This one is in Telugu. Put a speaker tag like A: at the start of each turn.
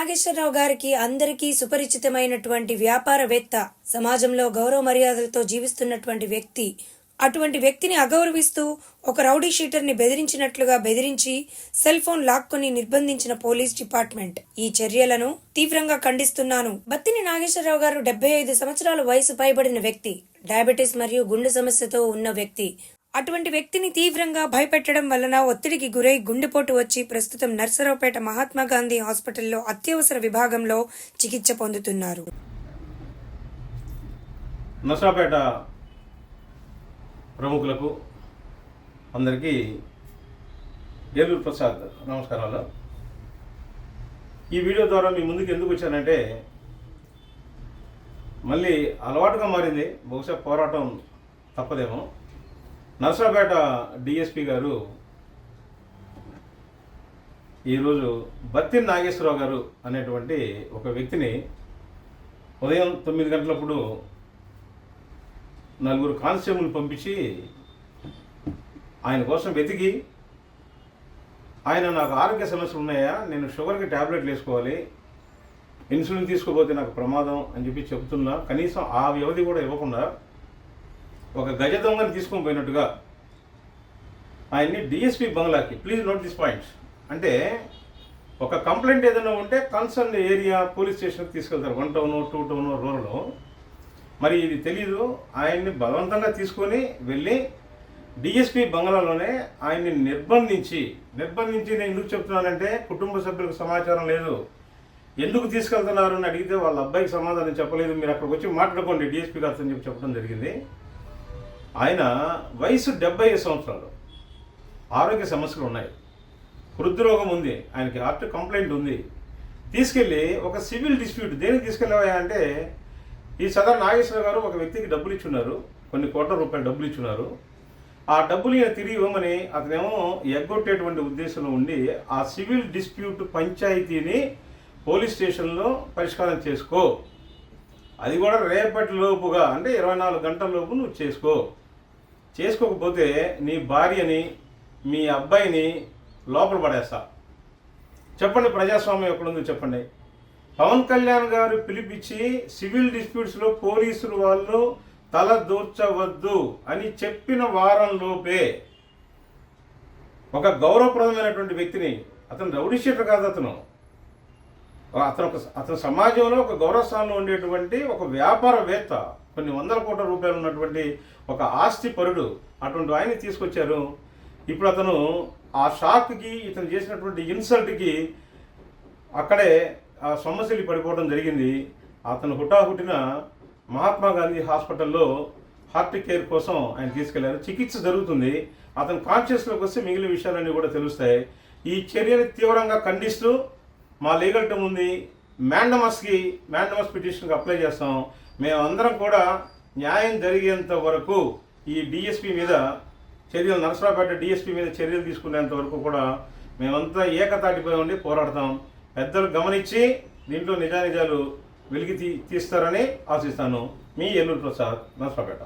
A: నాగేశ్వరరావు గారికి అందరికీ సుపరిచితమైనటువంటి వ్యాపారవేత్త సమాజంలో గౌరవ మర్యాదలతో జీవిస్తున్నటువంటి వ్యక్తి అటువంటి వ్యక్తిని అగౌరవిస్తూ ఒక రౌడీ షీటర్ని బెదిరించినట్లుగా బెదిరించి సెల్ ఫోన్ లాక్కొని నిర్బంధించిన పోలీస్ డిపార్ట్మెంట్. ఈ చర్యలను తీవ్రంగా ఖండిస్తున్నాను. బత్తిని నాగేశ్వరరావు గారు డెబ్బై ఐదు సంవత్సరాల వయసు పైబడిన వ్యక్తి డయాబెటీస్ మరియు గుండె సమస్యతో ఉన్న వ్యక్తి. అటువంటి వ్యక్తిని తీవ్రంగా భయపెట్టడం వలన ఒత్తిడికి గురై గుండెపోటు వచ్చి ప్రస్తుతం నర్సరావుపేట మహాత్మా గాంధీ హాస్పిటల్లో అత్యవసర విభాగంలో చికిత్స పొందుతున్నారు.
B: నర్సరావుపేట ప్రముఖులకు అందరికీ ఏలూరు ప్రసాద్ నమస్కారాలు. ఈ వీడియో ద్వారా మీ ముందుకు ఎందుకు వచ్చానంటే మళ్ళీ అలవాటుగా మారింది బహుశా పోరాటం తప్పదేమో. నర్సాపేట డిఎస్పి గారు ఈరోజు బత్తి నాగేశ్వరరావు గారు అనేటువంటి ఒక వ్యక్తిని ఉదయం తొమ్మిది గంటలప్పుడు నలుగురు కానిస్టేబుల్ పంపించి ఆయన కోసం వెతికి ఆయన నాకు ఆరోగ్య సమస్యలు ఉన్నాయా నేను షుగర్కి ట్యాబ్లెట్లు వేసుకోవాలి ఇన్సులిన్ తీసుకోపోతే నాకు ప్రమాదం అని చెప్పి చెబుతున్నా కనీసం ఆ వ్యవధి కూడా ఇవ్వకుండా ఒక గజ దొంగని తీసుకొని పోయినట్టుగా ఆయన్ని డిఎస్పి బంగ్లాకి ప్లీజ్ నోట్ దిస్ పాయింట్స్ అంటే ఒక కంప్లైంట్ ఏదైనా ఉంటే కన్సర్న్ ఏరియా పోలీస్ స్టేషన్కి తీసుకెళ్తారు. One town two town rural మరి ఇది తెలీదు. ఆయన్ని బలవంతంగా తీసుకొని వెళ్ళి డిఎస్పి బంగ్లాలోనే ఆయన్ని నిర్బంధించి నిర్బంధించి నేను ఎందుకు చెప్తున్నానంటే కుటుంబ సభ్యులకు సమాచారం లేదు. ఎందుకు తీసుకెళ్తున్నారు అని అడిగితే వాళ్ళ అబ్బాయికి సమాధానం చెప్పలేదు. మీరు అక్కడికి వచ్చి మాట్లాడుకోండి. డిఎస్పీ గారితో అని చెప్పి చెప్పడం జరిగింది. ఆయన వయసు డెబ్బై ఐదు సంవత్సరాలు. ఆరోగ్య సమస్యలు ఉన్నాయి. హృద్రోగం ఉంది. ఆయనకి హార్ట్ కంప్లైంట్ ఉంది. తీసుకెళ్ళి ఒక సివిల్ డిస్ప్యూట్ దేనికి తీసుకెళ్ళాయా అంటే ఈ సదర్ నాగేశ్వర గారు ఒక వ్యక్తికి డబ్బులు ఇచ్చున్నారు. కొన్ని కోట్ల రూపాయలు డబ్బులు ఇచ్చున్నారు. ఆ డబ్బులు ఈయన తిరిగి ఇవ్వమని అతనేమో ఎగ్గొట్టేటువంటి ఉద్దేశంలో ఉండి ఆ సివిల్ డిస్ప్యూట్ పంచాయతీని పోలీస్ స్టేషన్లో పరిష్కారం చేసుకో. అది కూడా రేపటి లోపుగా అంటే ఇరవై నాలుగు గంటల లోపు నువ్వు చేసుకో. చేసుకోకపోతే నీ భార్యని మీ అబ్బాయిని లోపల పడేస్తా. చెప్పండి ప్రజాస్వామ్యం ఎక్కడుందో చెప్పండి. పవన్ కళ్యాణ్ గారు పిలిపించి సివిల్ డిస్ప్యూట్స్లో పోలీసులు వాళ్ళు తల దూర్చవద్దు అని చెప్పిన వారం లోపే ఒక గౌరవప్రదమైనటువంటి వ్యక్తిని అతను రౌడీ షీటర్ కాదు అతను. అతను ఒక అతను సమాజంలో ఒక గౌరవస్థానంలో ఉండేటువంటి ఒక వ్యాపారవేత్త కొన్ని వందల కోట్ల రూపాయలు ఉన్నటువంటి ఒక ఆస్తి పరుడు అటువంటి ఆయన్ని తీసుకొచ్చారు. ఇప్పుడు అతను ఆ షాక్కి ఇతను చేసినటువంటి ఇన్సల్ట్కి అక్కడే ఆ సమస్యలు పడిపోవడం జరిగింది. అతను హుటాహుటిన మహాత్మా గాంధీ హాస్పిటల్లో హార్ట్ కేర్ కోసం ఆయన తీసుకెళ్ళారు. చికిత్స జరుగుతుంది. అతను కాన్షియస్లోకి వస్తే మిగిలిన విషయాలన్నీ కూడా తెలుస్తాయి. ఈ చర్యని తీవ్రంగా ఖండిస్తూ మా లీగల్ టీమ్ ఉంది. మ్యాండమస్కి మ్యాండమస్ పిటిషన్కి అప్లై చేస్తాం. మేమందరం కూడా న్యాయం జరిగేంత వరకు ఈ డిఎస్పీ మీద చర్యలు నరసరాపేట డిఎస్పీ మీద చర్యలు తీసుకునేంత వరకు కూడా మేమంతా ఏకతాటిపై ఉండి పోరాడతాం. పెద్దలు గమనించి దీంట్లో నిజానిజాలు వెలికి తీ తీస్తారని ఆశిస్తాను. మీ ఎల్లూరు ప్రసాద్ నరసరాపేట